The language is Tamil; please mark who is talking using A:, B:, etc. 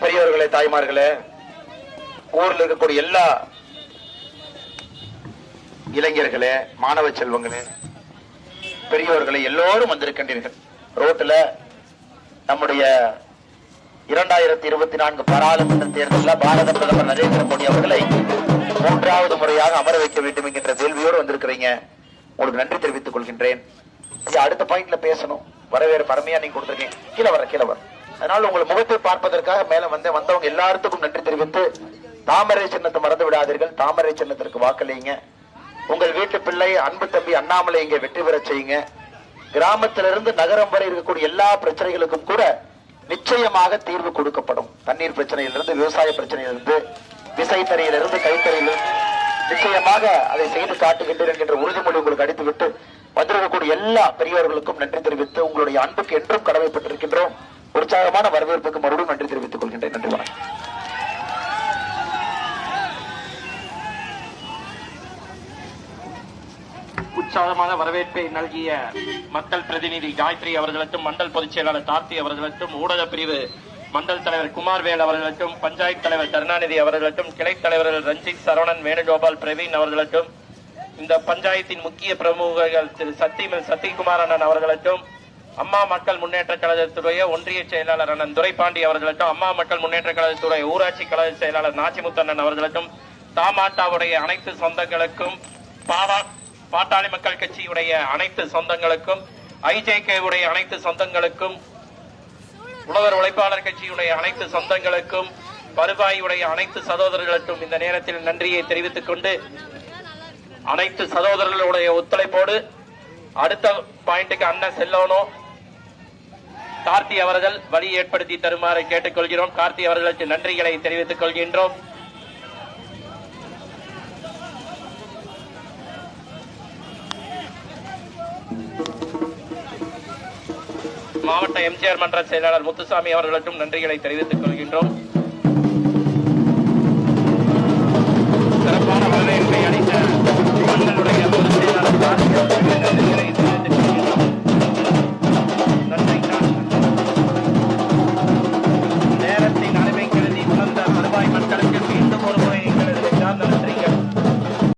A: பெரியவர்களே தாய்மார்களே ஊர்ல இருக்கக்கூடிய எல்லா இளைஞர்களே மாணவ செல்வங்களே பெரியவர்களே எல்லோரும் வந்திருக்கின்றீர்கள். ரோட்டில் நம்முடைய இரண்டாயிரத்தி இருபத்தி நான்கு பாராளுமன்ற தேர்தலில் பாரத பிரதமர் நரேந்திர மோடி அவர்களை மூன்றாவது முறையாக அமர வைக்க வேண்டும் என்கின்ற கேள்வியோடு வந்திருக்கிறீங்க. உங்களுக்கு நன்றி தெரிவித்துக் கொள்கின்றேன். அடுத்த பாயிண்ட்ல பேசணும். வரவேற்பு அருமையா நீங்க கொடுத்துருக்கீங்க. கீழே வர கீழே வர அதனால உங்கள் முகத்தை பார்ப்பதற்காக மேல வந்த வந்தவங்க எல்லாத்துக்கும் நன்றி தெரிவித்து தாமரை சின்னத்தை மறந்து விடாதீர்கள். தாமரை சின்னத்திற்கு வாக்களிங்க. உங்கள் வீட்டு பிள்ளை அன்பு தம்பி அண்ணாமலை இங்க வெற்றி பெற செய்யுங்க. கிராமத்திலிருந்து நகரம் வரை இருக்கக்கூடிய எல்லா பிரச்சனைகளுக்கும் கூட நிச்சயமாக தீர்வு கொடுக்கப்படும். தண்ணீர் பிரச்சனையிலிருந்து விவசாய பிரச்சனையிலிருந்து விசைத்தறையிலிருந்து கைத்தறையிலிருந்து. நிச்சயமாக அதை செய்து காட்டுகின்றேன் என்கின்ற உறுதிமொழி உங்களுக்கு அடித்துவிட்டு வந்திருக்கக்கூடிய எல்லா பெரியவர்களுக்கும் நன்றி தெரிவித்து உங்களுடைய அன்புக்கு என்றும் கடமைப்பட்டிருக்கின்றோம். உற்சாகமான வரவேற்புக்கு மறுபடியும் நன்றி தெரிவித்துக் கொள்கின்றேன். நன்றி வணக்கம்.
B: உற்சாகமான வரவேற்பை நல்கிய மக்கள் பிரதிநிதி காயத்ரி அவர்களுக்கும் மண்டல் பொதுச் செயலாளர் கார்த்தி அவர்களுக்கும் ஊடக பிரிவு மண்டல் தலைவர் குமார்வேல் அவர்களுக்கும் பஞ்சாயத்து தலைவர் கருணாநிதி அவர்களுக்கும் கிளை தலைவர்கள் ரஞ்சித் சரவணன் வேணுகோபால் பிரவீன் அவர்களுக்கும் இந்த பஞ்சாயத்தின் முக்கிய பிரமுகர்கள் திரு சத்திமல் சத்தியகுமார் அண்ணன் அவர்களுக்கும் அம்மா மக்கள் முன்னேற்ற கழகத்துடைய ஒன்றிய செயலாளர் அண்ணன் துரைபாண்டி அவர்களுக்கும் அம்மா மக்கள் முன்னேற்ற கழகத்துடைய ஊராட்சி கழக செயலாளர் நாச்சிமுத்தண்ணன் அவர்களுக்கும் தாமாட்டாவுடைய அனைத்து சொந்தங்களுக்கும் பாவா பாட்டாளி மக்கள் கட்சியுடைய அனைத்து சொந்தங்களுக்கும் ஐஜேகே உடைய அனைத்து சொந்தங்களுக்கும் உழவர் உழைப்பாளர் கட்சியுடைய அனைத்து சொந்தங்களுக்கும் வருவாயுடைய அனைத்து சகோதரர்களுக்கும் இந்த நேரத்தில் நன்றியை தெரிவித்துக் கொண்டு அனைத்து சகோதரர்களுடைய ஒத்துழைப்போடு அடுத்த பாயிண்ட்டுக்கு அண்ணன் செல்லணும். கார்த்தி அவர்கள் வழி ஏற்படுத்தி தருமாறு கேட்டுக்கொள்கிறோம். கார்த்தி அவர்களுக்கு நன்றிகளை தெரிவித்துக் கொள்கின்றோம். மாவட்ட எம்ஜிஆர் மன்ற செயலாளர் முத்துசாமி அவர்களுக்கும் நன்றிகளை தெரிவித்துக் கொள்கின்றோம்.